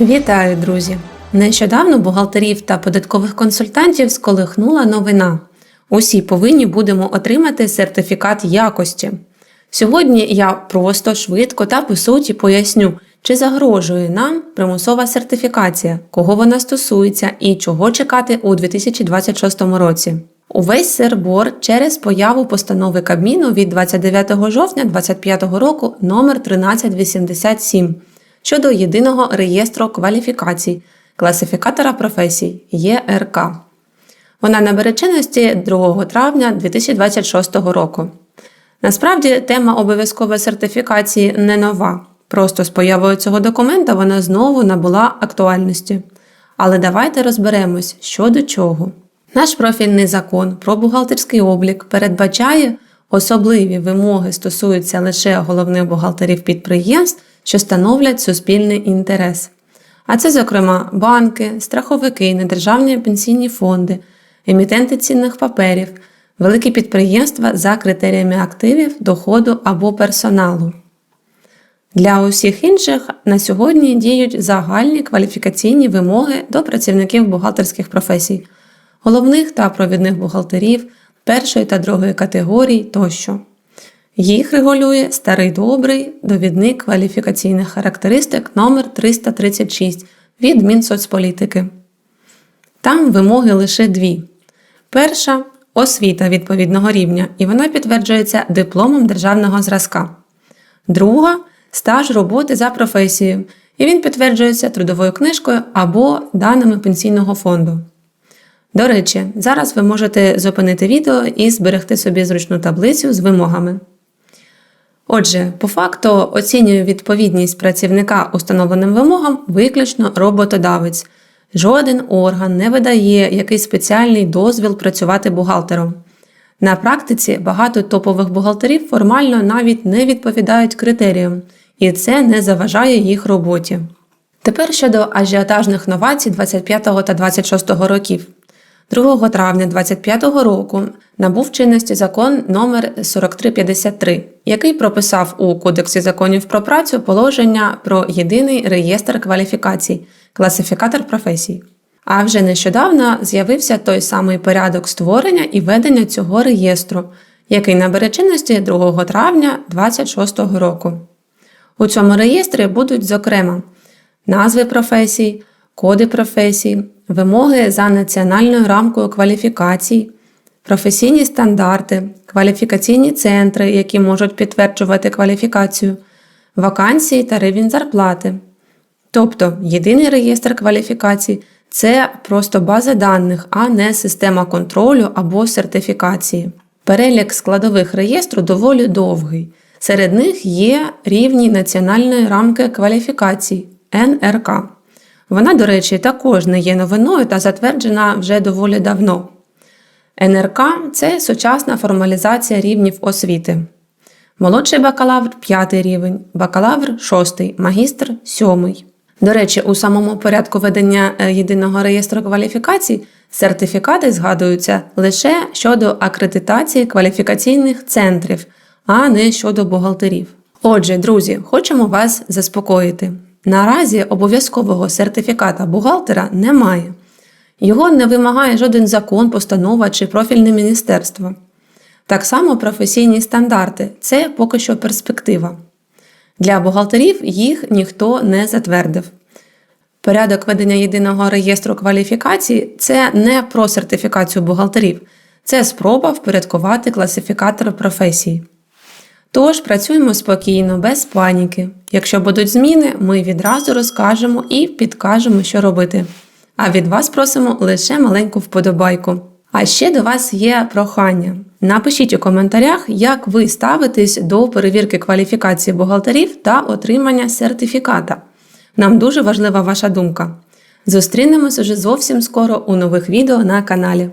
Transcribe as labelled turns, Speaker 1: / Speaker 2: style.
Speaker 1: Вітаю, друзі! Нещодавно бухгалтерів та податкових консультантів сколихнула новина. Усі повинні будемо отримати сертифікат якості. Сьогодні я просто швидко та по суті поясню, чи загрожує нам примусова сертифікація, кого вона стосується і чого чекати у 2026 році. Увесь сербор через появу постанови Кабміну від 29 жовтня 2025 року номер 1387 щодо єдиного реєстру кваліфікацій класифікатора професій ЄРК. Вона набере чинності 2 травня 2026 року. Насправді, тема обов'язкової сертифікації не нова. Просто з появою цього документа вона знову набула актуальності. Але давайте розберемось, що до чого. Наш профільний закон про бухгалтерський облік передбачає особливі вимоги стосуються лише головних бухгалтерів підприємств, що становлять суспільний інтерес. А це, зокрема, банки, страховики, недержавні пенсійні фонди, емітенти цінних паперів, великі підприємства за критеріями активів, доходу або персоналу. Для усіх інших на сьогодні діють загальні кваліфікаційні вимоги до працівників бухгалтерських професій, головних та провідних бухгалтерів першої та другої категорій тощо. Їх регулює старий добрий довідник кваліфікаційних характеристик номер 336 від Мінсоцполітики. Там вимоги лише дві. Перша освіта відповідного рівня, і вона підтверджується дипломом державного зразка. Друга стаж роботи за професією, і він підтверджується трудовою книжкою або даними пенсійного фонду. До речі, зараз ви можете зупинити відео і зберегти собі зручну таблицю з вимогами. Отже, по факту оцінює відповідність працівника установленим вимогам виключно роботодавець. Жоден орган не видає якийсь спеціальний дозвіл працювати бухгалтером. На практиці багато топових бухгалтерів формально навіть не відповідають критеріям, і це не заважає їх роботі. Тепер щодо ажіотажних новацій 25 та 26 років. 2 травня 2025 року набув чинності закон номер 4353, який прописав у Кодексі законів про працю положення про єдиний реєстр кваліфікацій, класифікатор професій. А вже нещодавно з'явився той самий порядок створення і ведення цього реєстру, який набере чинності 2 травня 2026 року. У цьому реєстрі будуть, зокрема, назви професій, коди професій, вимоги за національною рамкою кваліфікацій, професійні стандарти, кваліфікаційні центри, які можуть підтверджувати кваліфікацію, вакансії та рівень зарплати. Тобто єдиний реєстр кваліфікацій це просто база даних, а не система контролю або сертифікації. Перелік складових реєстру доволі довгий. Серед них є рівні національної рамки кваліфікацій НРК. Вона, до речі, також не є новиною та затверджена вже доволі давно. НРК це сучасна формалізація рівнів освіти. Молодший бакалавр 5 рівень, бакалавр 6, магістр 7. До речі, у самому порядку ведення е, єдиного реєстру кваліфікацій сертифікати згадуються лише щодо акредитації кваліфікаційних центрів, а не щодо бухгалтерів. Отже, друзі, хочемо вас заспокоїти. Наразі обов'язкового сертифіката бухгалтера немає. Його не вимагає жоден закон, постанова чи профільне міністерство. Так само професійні стандарти це поки що перспектива. Для бухгалтерів їх ніхто не затвердив. Порядок ведення єдиного реєстру кваліфікацій це не про сертифікацію бухгалтерів, це спроба впорядкувати класифікатор професій. Тож працюємо спокійно, без паніки. Якщо будуть зміни, ми відразу розкажемо і підкажемо, що робити. А від вас просимо лише маленьку вподобайку. А ще до вас є прохання. Напишіть у коментарях, як ви ставитесь до перевірки кваліфікації бухгалтерів та отримання сертифіката. Нам дуже важлива ваша думка. Зустрінемось уже зовсім скоро у нових відео на каналі.